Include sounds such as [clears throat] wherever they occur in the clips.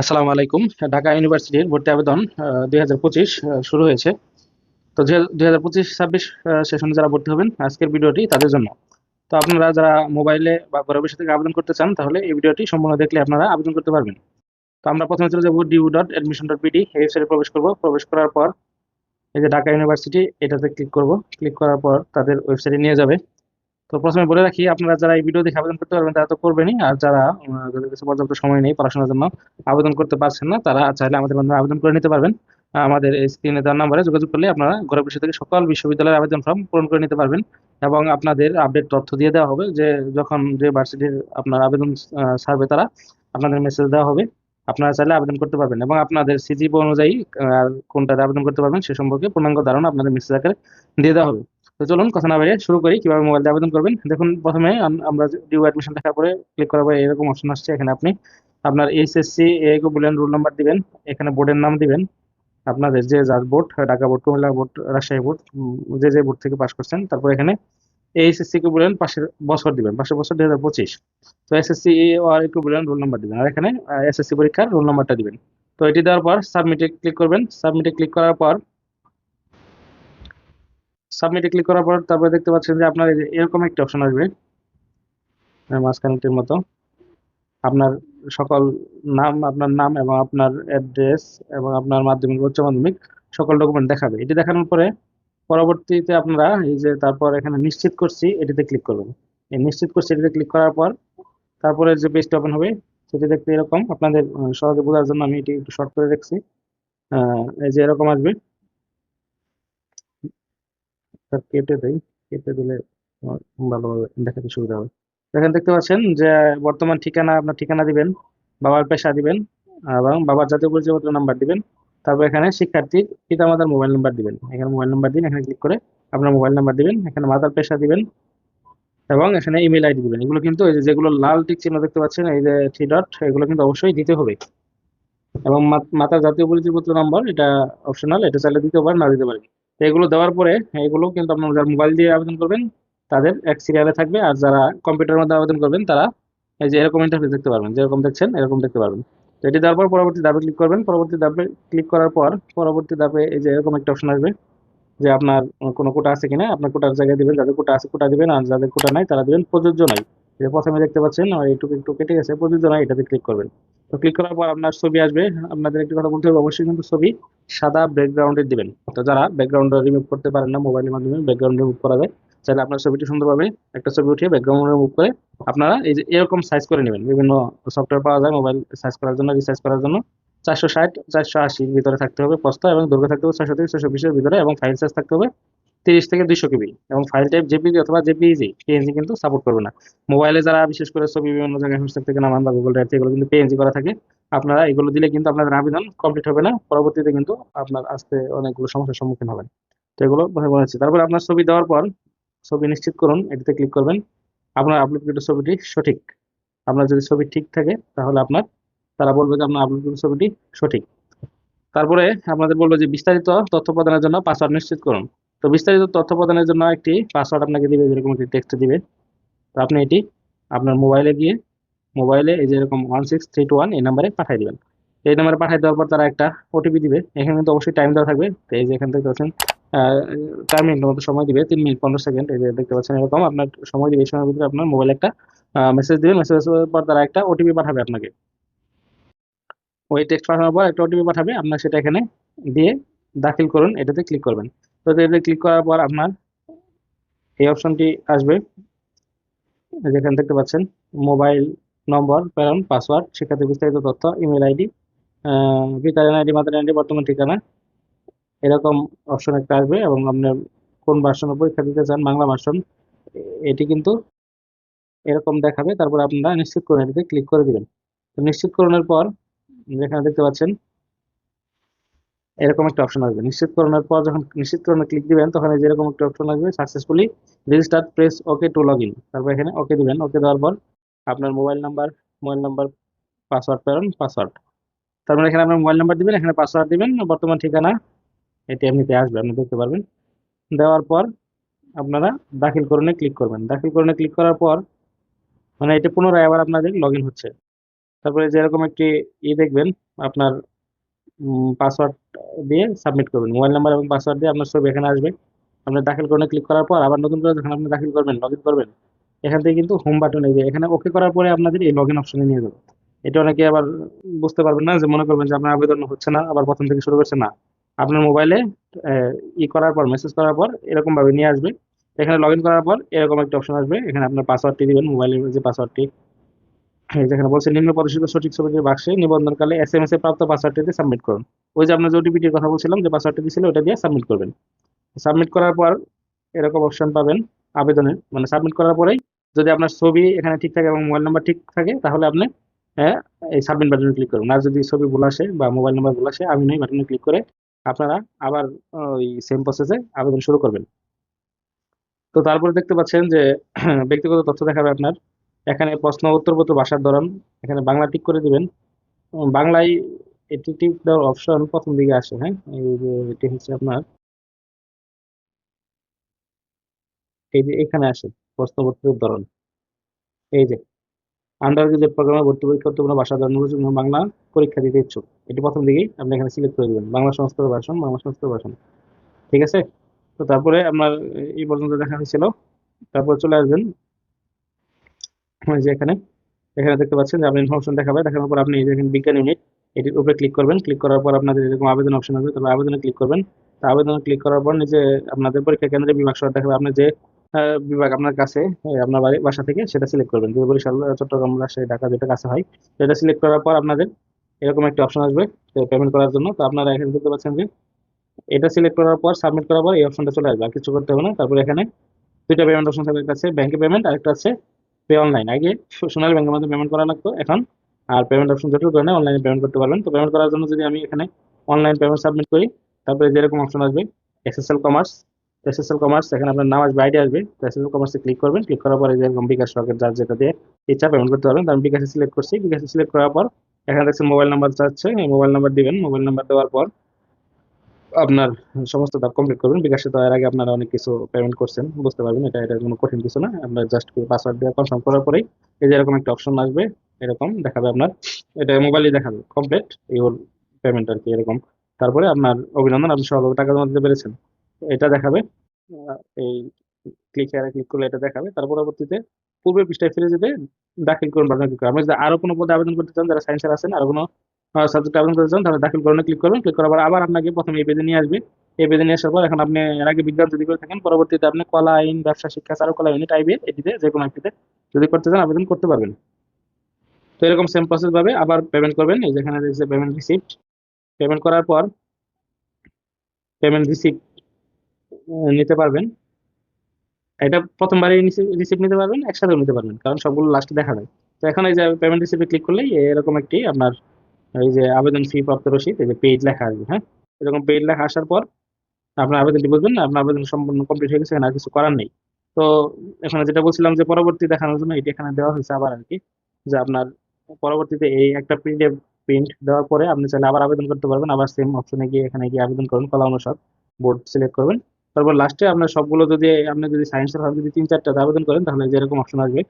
আসসালামু আলাইকুম। ঢাকা ইউনিভার্সিটির ভর্তি আবেদন দুই হাজার পঁচিশ শুরু হয়েছে। তো দুই হাজার পঁচিশ, ছাব্বিশ সেশনে যারা ভর্তি হবেন, আজকের ভিডিওটি তাদের জন্য। তো আপনারা যারা মোবাইলে বা ঘরে বসে থেকে আবেদন করতে চান, তাহলে এই ভিডিওটি সম্পূর্ণ দেখলে আপনারা আবেদন করতে পারবেন। তো আমরা প্রথমে চলে যাব DU dot admission dot PD এই ওয়েবসাইটে প্রবেশ করব। প্রবেশ করার পর এই যে ঢাকা ইউনিভার্সিটি, এটাতে ক্লিক করব। ক্লিক করার পর তাদের ওয়েবসাইটে নিয়ে যাবে। তো প্রথমে বলে রাখি, আপনারা যারা এই ভিডিও দেখে আবেদন করতে পারবেন, তারা তো করবেনই। আর যারা যাদের কাছে পর্যাপ্ত সময় নেই পড়াশোনার জন্য আবেদন করতে পারছেন না, তারা চাইলে আমাদের মাধ্যমে আবেদন করে নিতে পারবেন। আমাদের এই স্ক্রিনে দেওয়ার নাম্বারে যোগাযোগ করলে আপনারা ঘরে বসে থেকে সকল বিশ্ববিদ্যালয়ের আবেদন ফর্ম পূরণ করে নিতে পারবেন এবং আপনাদের আপডেট তথ্য দিয়ে দেওয়া হবে যে যখন যে ভার্সিটির আপনার আবেদন সার্ভে তারা, আপনাদের মেসেজ দেওয়া হবে। আপনারা চাইলে আবেদন করতে পারবেন এবং আপনাদের সিজিপি অনুযায়ী কোনটাতে আবেদন করতে পারবেন সে সম্পর্কে পূর্ণাঙ্গ ধারণা আপনাদের মেসেজ আকারে দিয়ে দেওয়া হবে। তো চলুন কথা না বাইরে শুরু করি, কীভাবে মোবাইল আবেদন করবেন। দেখুন, প্রথমে আমরা ডিউ অ্যাডমিশন দেখার পরে ক্লিক করার পরে এরকম অপশন আসছে এখানে আপনি। আপনার এইচএসসি এগো বুলিয়ান রোল নাম্বার দিবেন, এখানে বোর্ডের নাম দিবেন। আপনাদের যে যার board Dhaka board Comilla board Rajshahi board যে যে বোর্ড থেকে পাস করছেন, তারপর এখানে এইচএসসি কে বলেন পাশের বছর দিবেন, পাশের বছর দুই হাজার পঁচিশ। তো এসএসসি আর একটু বলেন রোল নাম্বার দিবেন, আর এখানে এসএসসি পরীক্ষার রোল নাম্বারটা দিবেন। তো এটি দেওয়ার পর সাবমিটে ক্লিক করবেন। সাবমিটে ক্লিক করার পর সাবমিটে ক্লিক করার পর তারপরে দেখতে পাচ্ছেন যে আপনার এরকম একটা অপশন আসবে। আহ, মাঝখানটির মতো। আপনার সকল নাম আপনার নাম এবং আপনার অ্যাড্রেস এবং আপনার মাধ্যমিক উচ্চ মাধ্যমিক সকল ডকুমেন্ট দেখাবে। এটি দেখানোর পরে পরবর্তীতে আপনারা এই যে তারপর এখানে নিশ্চিত করছি এটিতে ক্লিক করবেন। এই নিশ্চিত করছি এটিতে ক্লিক করার পর তারপরে যে পেজটা ওপেন হবে সেটি দেখতে এরকম। আপনাদের সহজে বোঝার জন্য আমি এটি একটু শর্ট করে আহ, এই যে এরকম আসবে। তার কেটে দেই, কেটে দিলে ভালোভাবে দেখাতে সুবিধা হবে। এখানে দেখতে পাচ্ছেন যে বর্তমান ঠিকানা আপনার ঠিকানা দিবেন, বাবার পেশা দিবেন, এবং বাবার জাতীয় পরিচয়পত্র নাম্বার দিবেন, তারপর এখানে শিক্ষার্থীর পিতামাতার মোবাইল নাম্বার দিবেন। এখানে মোবাইল নাম্বার দিন এখানে ক্লিক করে আপনার মোবাইল নাম্বার দিবেন, এখানে মাতার পেশা দিবেন, এবং এখানে ইমেল আইডি দিবেন। এগুলো কিন্তু এই যেগুলো লাল টিক চিহ্ন দেখতে পাচ্ছেন, এই যে থ্রি ডট এগুলো কিন্তু অবশ্যই দিতে হবে। এবং মাতার জাতীয় পরিচয়পত্র নাম্বার এটা অপশনাল এটা চাইলে দিতে পারেন, না দিতে পারেন। এগুলো দেওয়ার পরে এগুলো কিন্তু আপনার যারা মোবাইল দিয়ে আবেদন করবেন, তাদের এক সিরিয়ালে থাকবে। আর যারা কম্পিউটারের মধ্যে আবেদন করবেন, তারা এই যে এরকম ইন্টারফেস দেখতে পারবেন, যেরকম দেখছেন, এরকম দেখতে পারবেন। তো এটি দেওয়ার পর পরবর্তী ধাপে ক্লিক করবেন। পরবর্তী ধাপে ক্লিক করার পর, পরবর্তী ধাপে এই যে এরকম একটা অপশন আসবে যে আপনার কোনো কোটা আছে কিনা আপনার কোটার জায়গায় দিবেন, যাদের কোটা আছে কোটা দিবেন, আর যাদের কোটা নাই, তারা দিবেন প্রযোজ্য নাই। যে প্রথমে দেখতে পাচ্ছেন এইটুকু একটু কেটে গেছে, প্রযোজ্য নাই, এটাতে ক্লিক করবেন। তো ক্লিক করার পর আপনার ছবি আসবে। আপনাদের একটি কথা বলতে হবে, অবশ্যই কিন্তু ছবি সাদা ব্যাকগ্রাউন্ডের দিবেন। তো যারা ব্যাকগ্রাউন্ড রিমুভ করতে পারেন না মোবাইলের মাধ্যমে ব্যাকগ্রাউন্ড রিমুভ করা যায় চাইলে আপনার ছবিটি সুন্দরভাবে একটা ছবি উঠিয়ে ব্যাকগ্রাউন্ড রিমুভ করে আপনারা এই যে এরকম সাইজ করে নেবেন। বিভিন্ন সফটওয়্যার পাওয়া যায় মোবাইল সাইজ করার জন্য রিসাইজ করার জন্য। চারশো ষাট, চারশো আশির ভিতরে থাকতে হবে, প্রস্থ এবং দৈর্ঘ্য থাকতে হবে ছয়শো থেকে ছয়শো বিশের ভিতরে এবং ফাইল সাইজ থাকতে হবে তিরিশ থেকে দুইশো কেবি। এবং ফাইল টাইপ জেপিজি অথবা জেপিইজি পিএনজি কিন্তু সাপোর্ট করবে না। মোবাইলে যারা বিশেষ করে ছবি, বিভিন্ন জায়গায় হোয়াটসঅ্যাপ থেকে নামান বা গুগল ড্রাইভ এগুলো কিন্তু পিএনজি করা থাকে। আপনারা এগুলো দিলে কিন্তু আপনাদের আবেদন কমপ্লিট হবে না। পরবর্তীতে কিন্তু আপনার আসতে অনেকগুলো সমস্যার সম্মুখীন হবেন। তো এগুলো বলেছি তারপর আপনার ছবি দেওয়ার পর ছবি নিশ্চিত করুন, এটিতে ক্লিক করবেন। আপনার আপলোডকৃত ছবিটি সঠিক। আপনার যদি ছবি ঠিক থাকে, তাহলে আপনার, তারা বলবে যে আপনার আপলোডকৃত ছবিটি সঠিক। তারপরে আপনাদের বলব যে বিস্তারিত তথ্য প্রদানের জন্য পাসওয়ার্ড নিশ্চিত করুন। তো বিস্তারিত তথ্য প্রদানের জন্য একটি পাসওয়ার্ড আপনাকে দিবে, যেরকম একটি টেক্সট দিবে। তো আপনি এটি আপনার মোবাইলে গিয়ে মোবাইলে এই যে এরকম one six three two one এই নাম্বারে পাঠিয়ে দেবেন। এই নাম্বারে পাঠিয়ে দেওয়ার পর তারা একটা ওটিপি দিবে। এখানে কিন্তু অবশ্যই টাইম দেওয়া থাকবে। তো এই যে এখান থেকে পাচ্ছেন চার মিনিটের মতো সময় দিবে, তিন মিনিট পনেরো সেকেন্ড এই যে দেখতে পাচ্ছেন এরকম আপনার সময় দিবে। এই সময়ের ভিতরে আপনার মোবাইলে একটা মেসেজ দিবে। মেসেজ পর তারা একটা ওটিপি পাঠাবে আপনাকে। ওই টেক্সট পাঠানোর পর একটা ওটিপি পাঠাবে। আপনার সেটা এখানে দিয়ে দাখিল করুন। এটাতে ক্লিক করবেন। তো এটাতে ক্লিক করার পর আপনার এই অপশনটি আসবে। এই যে দেখতে পাচ্ছেন মোবাইল নম্বর প্রেরণ পাসওয়ার্ড শিক্ষার্থী বিস্তারিত তথ্য ইমেল আইডি পিতার আইডি মাতার আইডি বর্তমান ঠিকানা, এরকম অপশন একটা আসবে এবং আপনার কোন ভার্সনে পরীক্ষা দিতে চান, বাংলা ভার্সন এটি কিন্তু এরকম দেখাবে, তারপর আপনারা নিশ্চিত করুন এটিতে ক্লিক করে দিবেন। তো নিশ্চিতকরণের পর, যেখানে দেখতে পাচ্ছেন এরকম একটা অপশন আসবে নিশ্চিতকরণের পর যখন নিশ্চিত নিশ্চিতকরণে ক্লিক দিবেন, তখন এই যে এরকম একটা অপশন আসবে successfully register press okay to log in তারপর এখানে ওকে দিবেন। ওকে দেওয়ার পর আপনার mobile number mobile number password প্রেরণ পাসওয়ার্ড তারপর এখানে আপনার মোবাইল নাম্বার দিবেন, এখানে পাসওয়ার্ড দিবেন। বর্তমান ঠিকানা এটি এমনিতে আসবে, আপনি দেখতে পারবেন। দেওয়ার পর আপনারা দাখিল করণে ক্লিক করবেন। দাখিল করণে ক্লিক করার পর মানে এটা পুনরায় আবার আপনাদের লগ হচ্ছে। তারপরে যেরকম একটি ই দেখবেন, আপনার পাসওয়ার্ড দিয়ে সাবমিট করবেন। মোবাইল নাম্বার এবং পাসওয়ার্ড দিয়ে আপনার ছবি এখানে আসবে। আপনি দাখিল করনে ক্লিক করার পর আবার নতুন করে যখন আপনি দাখিল করবেন লগ করবেন, এখান থেকে কিন্তু হোম বাটন এই এখানে ওকে করার পরে আপনাদের এই লগ ইন অপশনে নিয়ে যাবে। এটা অনেকে আবার বুঝতে পারবেন না যে মনে করবেন যে আপনার আবেদন হচ্ছে না, আবার প্রথম থেকে শুরু করছে না। আপনার মোবাইলে ই করার পর মেসেজ করার পর এরকম ভাবে নিয়ে আসবে। এখানে লগ করার পর এরকম একটা অপশন আসবে। এখানে আপনার পাসওয়ার্ডটি দিবেন মোবাইলের যে পাসওয়ার্ডটি যেখানে বলছে নিম্ন প্রদর্শিত সঠিক ছবিটির বাক্সে নিবন্ধনকালে এস এম এস এ প্রাপ্ত পাসওয়ার্ডটি সাবমিট করুন। ওই যে আপনার যে ওটিপিটির কথা বলছিলাম যে পাসওয়ার্ডটি দিয়েছিল ওটা দিয়ে সাবমিট করবেন। সাবমিট করার পর এরকম অপশন পাবেন আবেদনের মানে সাবমিট করার পরেই যদি আপনার ছবি এখানে ঠিক থাকে এবং মোবাইল নাম্বার ঠিক থাকে তাহলে আপনি হ্যাঁ, এই সাবমিট বাটনে ক্লিক করুন। আর যদি ছবি ভুল আসে বা মোবাইল নাম্বার ভুল আসে আমি নই বাটনে ক্লিক করে আপনারা আবার ওই সেম প্রসেসে আবেদন শুরু করবেন। তো তারপরে দেখতে পাচ্ছেন যে [clears throat] ব্যক্তিগত তথ্য দেখাবে আপনার। এখানে প্রশ্ন, উত্তরপত্র ভাষার ধরন, এখানে বাংলা টিক করে দিবেন। বাংলায় এটি টিক দেওয়ার অপশন প্রথম দিকে আসে হ্যাঁ? এটি হচ্ছে আপনার। এই যে এখানে আসে প্রশ্নপত্রের ধরন। এই যে আন্ডার গ্রাজুয়েট প্রোগ্রামে ভর্তি পরীক্ষা কোনো ভাষা ধরন জন্য বাংলা পরীক্ষা দিতে ইচ্ছুক। এটি প্রথম দিকেই আপনি এখানে সিলেক্ট করে দেবেন। বাংলা সংস্কৃত ভাষণ, বাংলা সংস্কৃত ভাষণ। ঠিক আছে? তো তারপরে আপনার এই পর্যন্ত দেখা হয়েছিল। তারপর চলে আসবেন যে এখানে এখানে দেখতে পাচ্ছেন যে আপনার ইনফরমেশন দেখাবে, দেখানোর পর আপনি এখানে বিজ্ঞান ইউনিট এটির উপরে ক্লিক করবেন। ক্লিক করার পর আপনাদের এরকম আবেদন অপশন আসবে তারপর আবেদনে ক্লিক করবেন। তা আবেদনে ক্লিক করার পর নিচে আপনাদের পরীক্ষা কেন্দ্রে বিভাগ সহ দেখাবে। আপনি যে বিভাগ আপনার কাছে আপনার বাড়ি, বাসা থেকে, সেটা সিলেক্ট করবেন। যদি বরিশাল চট্টগ্রাম, রাজশাহী, ঢাকা যেটা কাছে হয়, সেটা সিলেক্ট করার পর আপনাদের এরকম একটা অপশন আসবে পেমেন্ট করার জন্য। তো আপনারা এখানে দেখতে পাচ্ছেন যে, এটা সিলেক্ট করার পর সাবমিট করার পর এই অপশনটা চলে আসবে। আর কিছু করতে হবে না। তারপর এখানে দুইটা পেমেন্ট অপশন থাকবে, একটা আছে ব্যাংকে পেমেন্ট আরেকটা আছে পে অনলাইন আগে সোনালী ব্যাংকের মধ্যে পেমেন্ট করা লাগতো, এখন আর পেমেন্ট অপশন যেটুকু করে অনলাইনে পেমেন্ট করতে পারবেন। তো পেমেন্ট করার জন্য যদি আমি এখানে অনলাইন পেমেন্ট সাবমিট করি, তারপরে যেরকম অপশন আসবে এসএসএল কমার্স এসএসএল কমার্স এখানে আপনার নাম আসবে আইডি আসবে, তো এসএসএল কমার্সে ক্লিক করবেন ক্লিক করার পরে যেরকম বিকাশ সকের যার যেটা দিয়ে ইচ্ছা পেমেন্ট করতে পারবেন তো আমি বিকাশে সিলেক্ট করছি। বিকাশে সিলেক্ট করার পর এখানে দেখছেন মোবাইল নাম্বার চাচ্ছে এই মোবাইল নাম্বার দিবেন। মোবাইল নাম্বার দেওয়ার পর আপনার সমস্ত ধাপ কমপ্লিট করবেন। বিকাশে এর আগে আপনারা অনেক কিছু পেমেন্ট করছেন, বুঝতে পারবেন। এটা এটা কোনো কঠিন কিছু না। আপনার জাস্ট পাসওয়ার্ড দিয়ে কনফার্ম করার পরেই এই যে এরকম একটা অপশন আসবে, এরকম দেখাবে আপনার। এটা মোবাইলে দেখাবে কমপ্লিট ইউর পেমেন্ট আর কি, এরকম। তারপরে আপনার অভিনন্দন, আপনি সহভাবে টাকা জমা দিতে পেরেছেন এটা দেখাবে এই ক্লিক হেয়ারে ক্লিক করলে এটা দেখাবে। তার পরবর্তীতে পূর্বের পৃষ্ঠায় ফিরে যেতে, দাখিল করুন বাটনে ক্লিক করুন আপনি যদি আরও কোনো পদে আবেদন করতে চান, যারা সায়েন্সের আছেন, আরও কোনো সাবজেক্ট আবেদন করতে চান তাহলে দাখিল করুন ক্লিক করবেন ক্লিক করার পর আবার আপনাকে প্রথমে এই পেজে নিয়ে আসবে। এই পেজে নিয়ে আসার পর এখন আপনি এর আগে বিজ্ঞান যদি করে থাকেন, পরবর্তীতে আপনি কলা আইন, ব্যবসা, শিক্ষা চারুকলা ইউনিট আইবি এটিতে যে কোনো একটিতে যদি করতে চান, আবেদন করতে পারবেন। তো এরকম সেম প্রসেস ভাবে আবার পেমেন্ট করবেন, এই যেখানে রয়েছে পেমেন্ট রিসিপ্ট পেমেন্ট করার পর পেমেন্ট রিসিপ্ট নিতে পারবেন। এটা প্রথমবারই রিসিপ্ট নিতে পারবেন, একসাথেও নিতে পারবেন, কারণ সবগুলো লাস্টে দেখা যায়। তো এখন এই যে পেমেন্ট রিসিপ্টে ক্লিক করলেই এরকম একটি আপনার এই যে আবেদন ফি প্রাপ্ত রসিদ এই যে পেজ লেখা আসবে হ্যাঁ? এরকম পেজ লেখা আসার পর আপনার আবেদনটি বুঝবেন না, আপনার আবেদন সম্পূর্ণ কমপ্লিট হয়ে গেছে, এখানে কিছু করার নেই। তো এখানে যেটা বলছিলাম যে পরবর্তী দেখানোর জন্য এটি এখানে দেওয়া হয়েছে আবার আর কি, যে আপনার পরবর্তীতে এই একটা পিডিএফ প্রিন্ট দেওয়ার পরে আপনি চাইলে আবার আবেদন করতে পারবেন, আবার সেম অপশনে গিয়ে এখানে গিয়ে আবেদন করুন কলা অনুসার বোর্ড সিলেক্ট করবেন। তারপর লাস্টে আপনার সবগুলো যদি, আপনি যদি সায়েন্সের হয় যদি তিন চারটা আবেদন করেন, তাহলে যেরকম অপশন আসবে,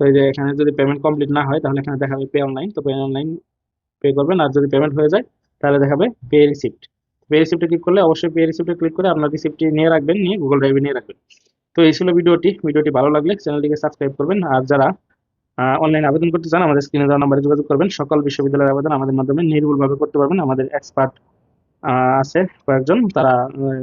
তো এই যে এখানে যদি পেমেন্ট কমপ্লিট না হয়, তাহলে এখানে দেখাবে পে অনলাইন তো পে অনলাইন পে করবেন আর যদি পেমেন্ট হয়ে যায়, তাহলে দেখাবে পে রিসিপ্ট পে রিসিপ্টে ক্লিক করলে অবশ্যই পে রিসিপ্টে ক্লিক করে আপনার রিসিপ্টটি নিয়ে রাখবেন, নিয়ে গুগল ড্রাইভে নিয়ে রাখবেন। তো এই ছিল ভিডিওটি। ভিডিওটি ভালো লাগলে চ্যানেলটিকে সাবস্ক্রাইব করবেন। আর যারা অনলাইন আবেদন করতে চান, আমাদের স্ক্রিনে দেওয়া নাম্বারে যোগাযোগ করবেন। সকল বিশ্ববিদ্যালয়ের আবেদন আমাদের মাধ্যমে নির্ভুলভাবে করতে পারবেন। আমাদের এক্সপার্ট আছে কয়েকজন, তারা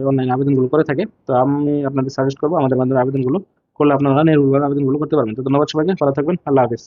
অনলাইন আবেদনগুলো করে থাকে। তো আমি আপনাদের সাজেস্ট করব, আমাদের মাধ্যমে আবেদনগুলো করলে আপনারা নির্ভুলভাবে আবেদনগুলো করতে পারবেন। তো ধন্যবাদ সবাইকে। ভালো থাকবেন। আল্লাহ হাফিজ।